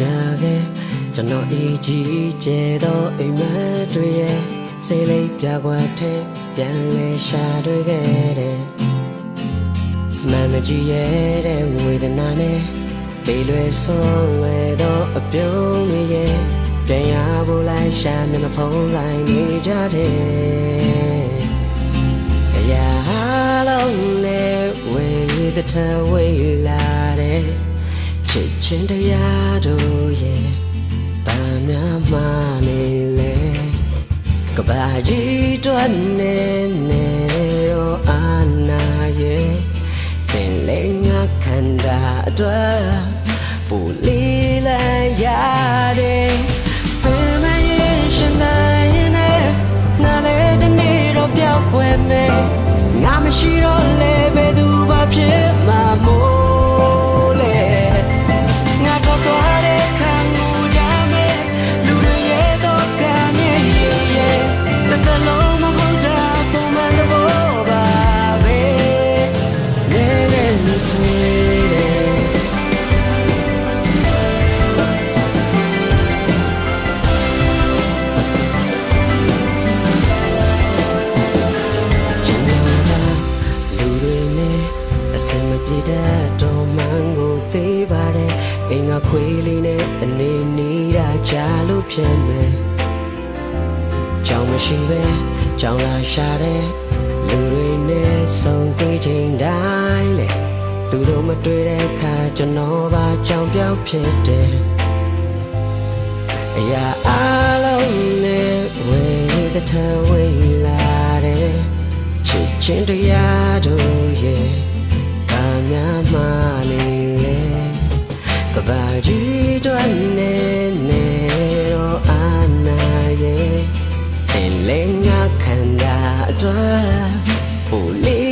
ခဲ့ကျွန်တော်အကြီးကျယ်သောအိမ်မက်တွေရဲ့စိတ်လေးပြကွက်ထဲပြန်လဲရှာတွေ့ခဲ့တယ်မမကြီးရဲ့တဲ့ဝေဒနာနဲ့ပေလွယ်ဆုံးလွယ်သောအပြုံးတွေရဲ့ပြန်ရဖို့လိုက်ရှာမျက်နှာဖုံးဆိုင်နေကြတယ်အရာလုံးနဲ့ဝေသထဝေလာတဲ့ ချစ်ချင်းတရားတို့ရဲ့ဗမ်းများမှနေလေကဘာကြီးတွန်းနေနေရောအာနာရဲ့ပင်လေးငါခန္ဓာအတွက်ပူလီလာရတဲ့ပင်မရင်ရှင်နိုင်နဲ့နားလေတနေ့တော့ပြောက်ွယ်မယ်ငါမရှိတော့လေဘယ်သူဘာဖြစ် ခွေးလေးနဲ့အနေနေတာကြားလို့ဖြစ်မယ်ကြောင်မရှိပဲကြောင်လာရှာတဲ့လူတွေနဲ့ဆုံတွေ့ချိန်တိုင်းလေသူတို့မတွေ့တဲ့အခါကျွန်တော်ပါကြောင်ပြောက်ဖြစ်တယ်အရာအလုံးနဲ့ဝေသထဝေလာတဲ့ချစ်ချင်းတရားတို့ရဲ့ 着，不理。